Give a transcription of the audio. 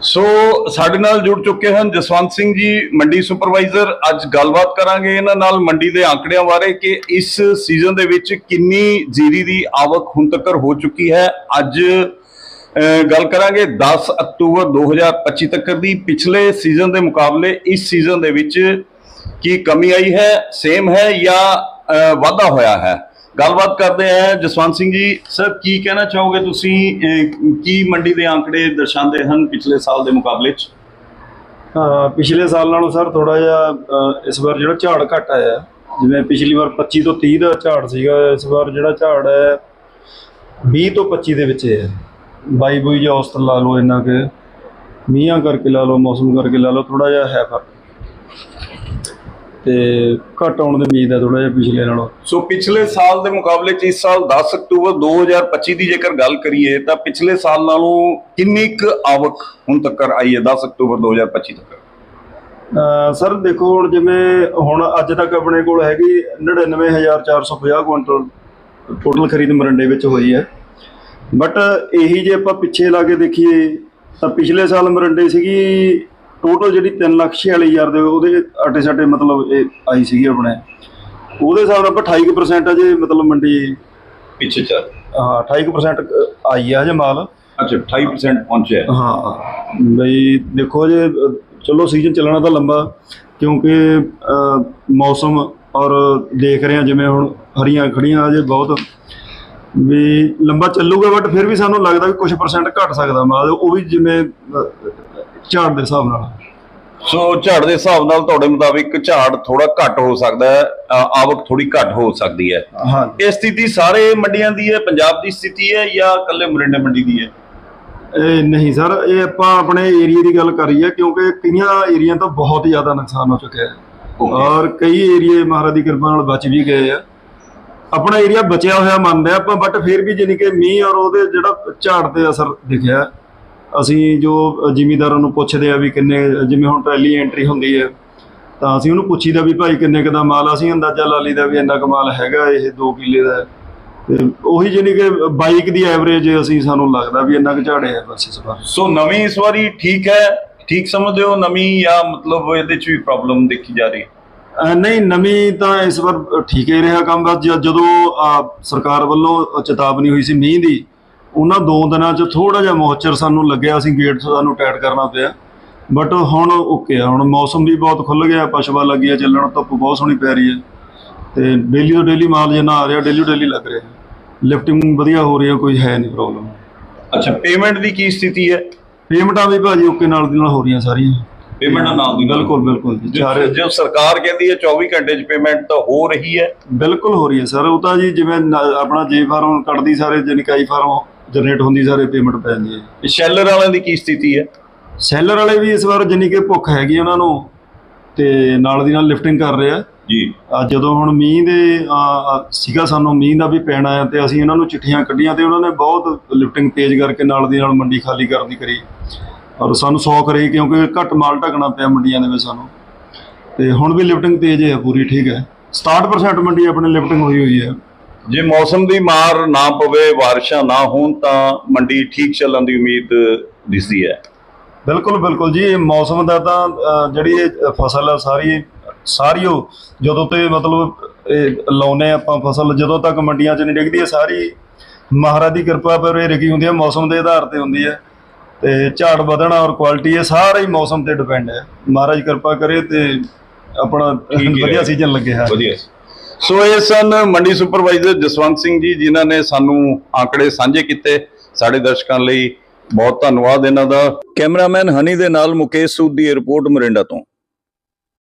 ਸੋ ਸਾਡੇ ਨਾਲ ਜੁੜ ਚੁੱਕੇ ਹਨ ਜਸਵੰਤ ਸਿੰਘ ਜੀ ਮੰਡੀ ਸੁਪਰਵਾਈਜ਼ਰ। ਅੱਜ ਗੱਲਬਾਤ ਕਰਾਂਗੇ ਇਹਨਾਂ ਨਾਲ ਮੰਡੀ ਦੇ ਆંકੜਿਆਂ ਬਾਰੇ ਕਿ ਇਸ ਸੀਜ਼ਨ ਦੇ ਵਿੱਚ ਕਿੰਨੀ ਜੀਰੀ ਦੀ ਆਵਕ ਹੁਣ ਤੱਕ ਹੋ ਚੁੱਕੀ ਹੈ। ਅੱਜ ਅਹ, ਗੱਲ ਕਰਾਂਗੇ 10 ਅਕਤੂਬਰ 2025 ਤੱਕ ਦੀ। ਪਿਛਲੇ ਸੀਜ਼ਨ ਦੇ ਮੁਕਾਬਲੇ ਇਸ ਸੀਜ਼ਨ ਦੇ ਵਿੱਚ ਕੀ ਕਮੀ ਆਈ ਹੈ? ਸੇਮ ਹੈ ਜਾਂ ਵਾਧਾ ਹੋਇਆ ਹੈ? ਗੱਲਬਾਤ ਕਰਦੇ ਹਾਂ ਜਸਵੰਤ ਸਿੰਘ ਜੀ, ਸਰ ਕੀ ਕਹਿਣਾ ਚਾਹੋਗੇ ਤੁਸੀਂ ਕੀ ਮੰਡੀ ਦੇ ਆંકੜੇ ਦਰਸਾਉਂਦੇ ਹਨ ਪਿਛਲੇ ਸਾਲ ਦੇ ਮੁਕਾਬਲੇ 'ਚ? ਪਿਛਲੇ ਸਾਲ ਨਾਲੋਂ ਸਰ ਥੋੜਾ ਜਿਹਾ ਇਸ ਵਾਰ ਜਿਹੜਾ ਝਾੜ ਘਟ ਆਇਆ, ਜਿਵੇਂ ਪਿਛਲੀ ਵਾਰ 25 ਤੋਂ 30 ਦਾ ਝਾੜ ਸੀਗਾ, ਇਸ ਵਾਰ ਜਿਹੜਾ ਝਾੜ ਹੈ 20 ਤੋਂ 25 ਦੇ ਵਿੱਚ ਹੈ। 22 ਬੂਈ ਜਾਂ ਔਸਤ ਲਾ ਲਓ ਇੰਨਾ ਕਿ ਮੀਆਂ ਕਰਕੇ ਲਾ ਲਓ, ਮੌਸਮ ਕਰਕੇ ਲਾ ਲਓ ਥੋੜਾ ਜਿਹਾ ਹੈ ਫ਼ਰਕ। ਤੇ ਘਟ ਆਉਣ ਦੀ ਉਮੀਦ ਹੈ ਥੋੜਾ ਜਿਹਾ ਪਿਛਲੇ ਨਾਲੋਂ। ਸੋ ਪਿਛਲੇ ਸਾਲ ਦੇ ਮੁਕਾਬਲੇ 'ਚ ਇਸ ਸਾਲ 10 ਅਕਤੂਬਰ 2025 ਦੀ ਜੇਕਰ ਗੱਲ ਕਰੀਏ ਤਾਂ ਪਿਛਲੇ ਸਾਲ ਨਾਲੋਂ ਕਿੰਨੀ ਕੁ ਆਵਕ ਹੁਣ ਤੱਕ ਆਈ ਹੈ 10 ਅਕਤੂਬਰ 2025 ਤੱਕ? ਸਰ ਦੇਖੋ ਹੁਣ ਜਿਵੇਂ ਹੁਣ ਅੱਜ ਤੱਕ ਆਪਣੇ ਕੋਲ ਹੈਗੀ 99450 ਕੁਇੰਟਲ ਟੋਟਲ ਖਰੀਦ ਮਰੰਡੇ ਵਿੱਚ ਹੋਈ ਹੈ। ਬਟ ਇਹੀ ਜੇ ਆਪਾਂ ਪਿੱਛੇ ਲਾ ਕੇ ਦੇਖੀਏ ਤਾਂ ਪਿਛਲੇ ਸਾਲ ਮਰੰਡੇ ਸੀਗੀ ਟੋਟਲ ਜਿਹੜੀ 346000 ਦੇ ਉਹਦੇ ਆਟੇ ਸਾਟੇ ਮਤਲਬ ਇਹ ਆਈ ਸੀਗੀ ਆਪਣੇ। ਉਹਦੇ ਹਿਸਾਬ ਨਾਲ ਆਪਾਂ 28% ਅਜੇ ਮਤਲਬ ਮੰਡੀ ਪਿੱਛੇ ਚੱਲ। ਹਾਂ 28% ਆਈ ਆ ਹਜੇ ਮਾਲ। ਅੱਛਾ 28% ਪਹੁੰਚਿਆ। ਹੈ। ਬਈ ਦੇਖੋ ਜੇ ਚਲੋ ਸੀਜ਼ਨ ਚੱਲਣਾ ਤਾਂ ਲੰਬਾ ਕਿਉਂਕਿ ਮੌਸਮ ਔਰ ਦੇਖ ਰਹੇ ਹਾਂ ਜਿਵੇਂ ਹੁਣ ਹਰੀਆਂ ਖੜੀਆਂ ਅਜੇ ਬਹੁਤ। ਵੀ ਲੰਬਾ ਚੱਲੂਗਾ ਬਟ ਫਿਰ ਵੀ ਸਾਨੂੰ ਲੱਗਦਾ ਕਿ ਕੁਝ ਪਰਸੈਂਟ ਘਟ ਸਕਦਾ ਮਾਲ। ਉਹ ਵੀ ਜਿਵੇਂ ਝਾੜ ਦੇ ਹਿਸਾਬ ਨਾਲ। ਸੋ ਝਾੜ ਦੇ ਹਿਸਾਬ ਨਾਲ ਤੁਹਾਡੇ ਮੁਤਾਬਿਕ ਝਾੜ ਥੋੜਾ ਘੱਟ ਹੋ ਸਕਦਾ ਹੈ ਅ, ਆਵਕ ਥੋੜੀ ਘੱਟ ਹੋ ਸਕਦੀ ਹੈ। ਹਾਂ। ਇਹ ਸਥਿਤੀ ਸਾਰੇ ਮੰਡੀਆਂ ਦੀ ਹੈ ਪੰਜਾਬ ਦੀ ਸਥਿਤੀ ਹੈ ਜਾਂ ਇਕੱਲੇ ਮਰਿੰਡੇ ਮੰਡੀ ਦੀ ਹੈ? ਇਹ ਨਹੀਂ ਸਰ ਇਹ ਆਪਾਂ ਆਪਣੇ ਏਰੀਆ ਦੀ ਗੱਲ ਕਰੀ ਹੈ ਕਿਉਂਕਿ ਕਈਆਂ ਏਰੀਆ ਤੋਂ ਬਹੁਤ ਜ਼ਿਆਦਾ ਨੁਕਸਾਨ ਹੋ ਚੁੱਕਿਆ ਹੈ। ਔਰ ਕਈ ਏਰੀਏ ਮਹਾਰਾਜ ਦੀ ਕਿਰਪਾ ਨਾਲ ਬਚ ਵੀ ਗਏ ਆ। ਆਪਣਾ ਏਰੀਆ ਬਚਿਆ ਹੋਇਆ ਮੰਨਦੇ ਆ ਆਪਾਂ ਬਟ ਫਿਰ ਵੀ ਜਾਣੀ ਕਿ ਮੀਂਹ ਔਰ ਉਹਦੇ ਜਿਹੜਾ ਝਾੜ ਤੇ ਅਸਰ ਦਿਖਿਆ। ਅਸੀਂ ਜੋ ਜ਼ਿਮੀਦਾਰਾਂ ਨੂੰ ਪੁੱਛਦੇ ਆ ਵੀ ਕਿੰਨੇ ਜਿਵੇਂ ਹੁਣ ਟਰੈਲੀ ਐਂਟਰੀ ਹੁੰਦੀ ਹੈ ਤਾਂ ਅਸੀਂ ਉਹਨੂੰ ਪੁੱਛੀਦਾ ਵੀ ਭਾਈ ਕਿੰਨੇ ਕੁ ਦਾ ਮਾਲ ਆ? ਅਸੀਂ ਅੰਦਾਜ਼ਾ ਲਾ ਲਈਦਾ ਵੀ ਇੰਨਾ ਕੁ ਮਾਲ ਹੈਗਾ ਇਹ 2 ਕਿੱਲੇ ਦਾ। ਤੇ ਉਹੀ ਜਾਣੀ ਕਿ ਬਾਈਕ ਦੀ ਐਵਰੇਜ ਅਸੀਂ ਸਾਨੂੰ ਲੱਗਦਾ ਵੀ ਇੰਨਾ ਕੁ ਝਾੜਿਆ ਬਸ ਇਸ ਵਾਰ ਸੋ ਨਵੀਂ ਇਸ ਵਾਰੀ ਠੀਕ ਹੈ ਠੀਕ ਸਮਝਦੇ ਹੋ ਨਵੀਂ ਜਾਂ ਮਤਲਬ ਇਹਦੇ 'ਚ ਵੀ ਪ੍ਰੋਬਲਮ ਦੇਖੀ ਜਾ ਰਹੀ ਹੈ ਨਹੀਂ ਨਵੀਂ ਤਾਂ ਇਸ ਵਾਰ ਠੀਕ ਹੀ ਰਿਹਾ ਕੰਮ ਬਸ ਜਦੋਂ ਸਰਕਾਰ ਵੱਲੋਂ ਚੇਤਾਵਨੀ ਹੋਈ ਸੀ ਮੀਂਹ ਦੀ ਉਹਨਾਂ ਦੋ ਦਿਨਾਂ 'ਚ ਥੋੜਾ ਜਿਹਾ ਮੋਇਸਚਰ ਸਾਨੂੰ ਲੱਗਿਆ ਸੀ ਗੇਟ ਸਾਨੂੰ ਟਾਈਟ ਕਰਨਾ ਪਿਆ। ਬਟ ਹੁਣ ਓਕੇ ਆ ਹੁਣ ਮੌਸਮ ਵੀ ਬਹੁਤ ਖੁੱਲ ਗਿਆ ਪਸ਼ਵਾ ਲੱਗੀ ਆ ਚੱਲਣ ਧੁੱਪ ਬਹੁਤ ਸੋਹਣੀ ਪੈ ਰਹੀ ਹੈ। ਤੇ ਡੇਲੀ ਤੋਂ ਡੇਲੀ ਮਾਲ ਜਿੰਨਾ ਆ ਰਿਹਾ ਡੇਲੀ ਡੇਲੀ ਲੱਗ ਰਿਹਾ। ਲਿਫਟਿੰਗ ਵਧੀਆ ਹੋ ਰਹੀ ਹੈ ਕੋਈ ਹੈ ਨਹੀਂ ਪ੍ਰੋਬਲਮ ਅੱਛਾ ਪੇਮੈਂਟ ਦੀ ਕੀ ਸਥਿਤੀ ਹੈ? ਪੇਮੈਂਟਾਂ ਵੀ ਭਾਜੀ ਓਕੇ ਨਾਲ ਦੀ ਨਾਲ ਹੋ ਰਹੀਆਂ ਸਾਰੀਆਂ। ਪੇਮੈਂਟ ਨਾਲ ਦੀ। ਬਿਲਕੁਲ ਬਿਲਕੁਲ ਜੀ ਜੋ ਚਾਰੇ ਜੋ ਸਰਕਾਰ ਕਹਿੰਦੀ ਹੈ 24 ਘੰਟੇ 'ਚ ਪੇਮੈਂਟ ਤਾਂ ਹੋ ਰਹੀ ਹੈ। ਬਿਲਕੁਲ ਹੋ ਰਹੀ ਹੈ ਸਰ। ਉਹ ਤਾਂ ਜੀ ਜਿਵੇਂ ਆਪਣਾ ਜੇ ਫਾਰਮ ਕੱਢਦੀ ਸਾਰੇ ਜਨਕਾਈ ਫਾਰਮ ਜਨਰੇਟ ਹੁੰਦੀ ਸਾਰੇ ਪੇਮੈਂਟ ਪੈ ਜਾਂਦੀ ਹੈ ਸ਼ੈਲਰ ਵਾਲਿਆਂ ਦੀ ਕੀ ਸਥਿਤੀ ਹੈ? ਸੈਲਰ ਵਾਲੇ ਵੀ ਇਸ ਵਾਰ ਜਾਨੀ ਕਿ ਭੁੱਖ ਹੈਗੀ ਉਹਨਾਂ ਨੂੰ ਤੇ ਨਾਲ ਦੀ ਨਾਲ ਲਿਫਟਿੰਗ ਕਰ ਰਹੇ ਆ। ਜੀ। ਅੱਜ ਜਦੋਂ ਹੁਣ ਮੀਂਹ ਦੇ ਸੀਗਾ ਸਾਨੂੰ ਮੀਂਹ ਦਾ ਵੀ ਪੈਣਾ ਹੈ ਤੇ ਅਸੀਂ ਉਹਨਾਂ ਨੂੰ ਚਿੱਠੀਆਂ ਕੱਢੀਆਂ ਤੇ ਉਹਨਾਂ ਨੇ ਬਹੁਤ ਲਿਫਟਿੰਗ ਤੇਜ਼ ਕਰਕੇ ਨਾਲ ਦੀ ਨਾਲ ਮੰਡੀ ਖਾਲੀ ਕਰਨ ਦੀ ਕਰੀ। ਔਰ ਸਾਨੂੰ ਸੌਖ ਰਹੀ ਕਿਉਂਕਿ ਘੱਟ ਮਾਲ ਢਕਣਾ ਪਿਆ ਮੰਡੀਆਂ ਦੇ ਵਿੱਚ ਸਾਨੂੰ। ਤੇ ਹੁਣ ਵੀ ਲਿਫਟਿੰਗ ਤੇਜ਼ ਹੈ ਪੂਰੀ ਠੀਕ ਹੈ। 67% ਮੰਡੀ ਆਪਣੇ ਲਿਫਟਿੰਗ ਹੋਈ ਹੋਈ ਹੈ। ਜੇ ਮੌਸਮ ਦੀ ਮਾਰ ਨਾ ਪਵੇ ਬਾਰਿਸ਼ਾਂ ਨਾ ਹੋਣ ਤਾਂ ਮੰਡੀ ਠੀਕ ਚੱਲਣ ਦੀ ਉਮੀਦ ਦਿਸਦੀ ਹੈ। ਬਿਲਕੁਲ ਬਿਲਕੁਲ ਜੀ ਇਹ ਮੌਸਮ ਦਾ ਤਾਂ ਜਿਹੜੀ ਇਹ ਫਸਲ ਆ ਸਾਰੀ ਸਾਰੀ ਉਹ ਜਦੋਂ ਤੇ ਮਤਲਬ ਇਹ ਲਾਉਨੇ ਆਪਾਂ ਫਸਲ ਜਦੋਂ ਤੱਕ ਮੰਡੀਆਂ 'ਚ ਨਹੀਂ ਡਿੱਗਦੀ ਹੈ ਸਾਰੀ ਮਹਾਰਾਜ ਦੀ ਕਿਰਪਾ ਪਰ ਇਹ ਰਗੀ ਹੁੰਦੀ ਹੈ ਮੌਸਮ ਦੇ ਆਧਾਰ ਤੇ ਹੁੰਦੀ ਹੈ। ਤੇ ਝਾੜ ਵਧਣਾ ਔਰ ਕੁਆਲਿਟੀ ਇਹ ਸਾਰਾ ਹੀ ਮੌਸਮ ਤੇ ਡਿਪੈਂਡ ਹੈ। ਮਹਾਰਾਜ ਕਿਰਪਾ ਕਰੇ ਤੇ ਆਪਣਾ ਵਧੀਆ। ਸੀਜ਼ਨ ਲੱਗੇ ਹੈ। ਵਧੀਆ। ਸੋ ਇਹ ਸਨ ਮੰਡੀ ਸੁਪਰਵਾਈਜ਼ਰ ਜਸਵੰਤ ਸਿੰਘ ਜੀ, ਜਿਨ੍ਹਾਂ ਨੇ ਸਾਨੂੰ ਆંકੜੇ ਸਾਂਝੇ ਕੀਤੇ ਸਾਡੇ ਦਰਸ਼ਕਾਂ ਲਈ। ਬਹੁਤ ਧੰਨਵਾਦ ਇਹਨਾਂ ਦਾ। ਕੈਮਰਾਮੈਨ ਹਨੀ ਦੇ ਨਾਲ ਮੁਕੇਸ਼ ਸੂਦ ਦੀ ਰਿਪੋਰਟ ਮਰਿੰਡਾ ਤੋਂ।